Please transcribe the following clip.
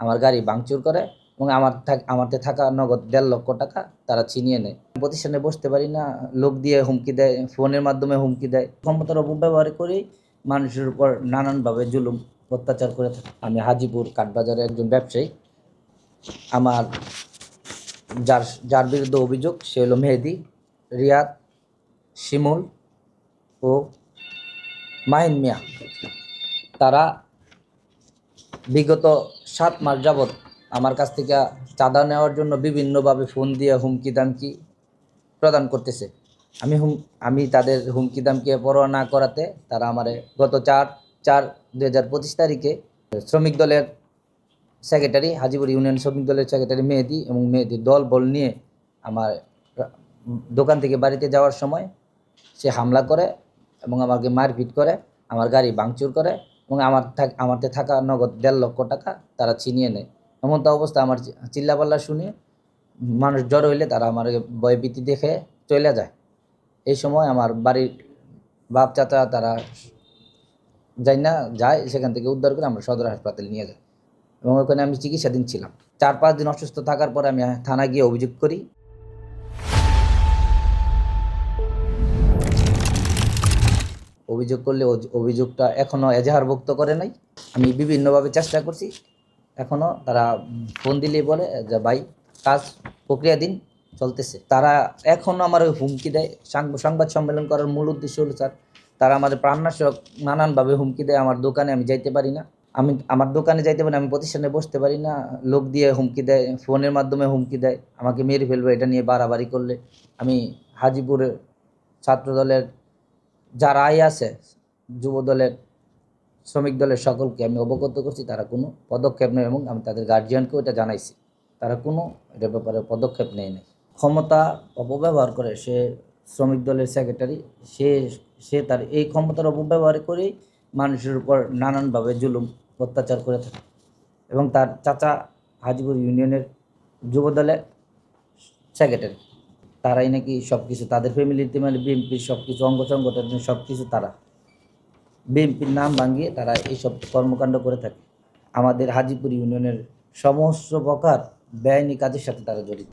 আমার গাড়ি ভাঙচুর করে এবং আমার আমারতে থাকা নগদ দেড় লক্ষ টাকা তারা ছিনিয়ে নেয়। প্রতিষ্ঠানে বসতে পারি না, লোক দিয়ে হুমকি দেয়, ফোনের মাধ্যমে হুমকি দেয়। ক্ষমতার অপব্যবহার করেই মানুষের উপর নানানভাবে জুলুম, অত্যাচার করে আমি হাজিপুর কাঠবাজারের একজন ব্যবসায়ী। আমার যার যার বিরুদ্ধে অভিযোগ, সে হলো মেহেদি, রিয়াদ, শিমুল ও মাহিন মিয়া। তারা বিগত সাত মাস যাবৎ আমার কাছ থেকে চাঁদা নেওয়ার জন্য বিভিন্নভাবে ফোন দিয়ে হুমকি দামকি প্রদান করতেছে। আমি হুম, আমি তাদের হুমকি দামকে পরোয়া না করাতে তারা আমারে গত চার চার পঁচিশ তারিখে শ্রমিক দলের সেক্রেটারি, হাজিপুর ইউনিয়ন শ্রমিক দলের সেক্রেটারি মেহেদি এবং মেহেদির দল বল নিয়ে আমার দোকান থেকে বাড়িতে যাওয়ার সময় সে হামলা করে এবং আমাকে মারপিট করে, আমার গাড়ি ভাঙচুর করে এবং আমার আমারতে থাকা নগদ দেড় লক্ষ টাকা তারা ছিনিয়ে নেয়। এমন তো অবস্থা আমার চিল্লাপাল্লা শুনে মানুষ জ্বর হইলে তারা আমার ভয়ভীতি দেখে চলে যায়। এই সময় আমার বাড়ির বাপ চাচা তারা যাই না যায়, সেখান থেকে উদ্ধার করে আমরা সদর হাসপাতালে নিয়ে যাই। এবং ওখানে আমি চিকিৎসাধীন ছিলাম। চার পাঁচ দিন অসুস্থ থাকার পরে আমি থানা গিয়ে অভিযোগ করি। অভিযোগ করলে অভিযোগটা এখনও এজাহারভুক্ত করে নাই। আমি বিভিন্নভাবে চেষ্টা করছি। এখনও তারা ফোন দিলেই বলে যে, ভাই, কাজ প্রক্রিয়া দিন চলতেছে। তারা এখনও আমার হুমকি দেয়। সংবাদ সম্মেলন করার মূল উদ্দেশ্য হলো, স্যার, তারা আমাদের প্রাণনাশক নানানভাবে হুমকি দেয়। আমার দোকানে আমি যাইতে পারি না। আমি, আমার দোকানে যাইতে পারি আমি প্রতিষ্ঠানে বসতে পারি না। লোক দিয়ে হুমকি দেয়, ফোনের মাধ্যমে হুমকি দেয়। আমাকে মেরে ফেলবে। এটা নিয়ে বাড়াবাড়ি করলে আমি হাজিপুরের ছাত্র দলের যারা আয় আছে যুব দলের শ্রমিক দলের সকলকে আমি অবগত করছি, তারা কোনো পদক্ষেপ নেই এবং আমি তাদের গার্জিয়ানকেও এটা জানাইছি। তারা কোনো এটার ব্যাপারে পদক্ষেপ নেয় নাই। ক্ষমতা অপব্যবহার করে সে শ্রমিক দলের সেক্রেটারি সে সে তার এই ক্ষমতার অপব্যবহার করেই মানুষের উপর নানানভাবে জুলুম, অত্যাচার করে থাকে। এবং তার চাচা হাজিপুর ইউনিয়নের যুব দলের সেক্রেটারি তারাই নাকি সব কিছু তাদের ফ্যামিলিতে মানে বিএনপির সব কিছু অঙ্গ সংগঠন সব কিছু তারা। বিএনপির নাম ভাঙিয়ে তারা এইসব কর্মকাণ্ড করে থাকে। আমাদের হাজিপুর ইউনিয়নের সমস্ত প্রকার বেআইনি কাজের সাথে তারা জড়িত।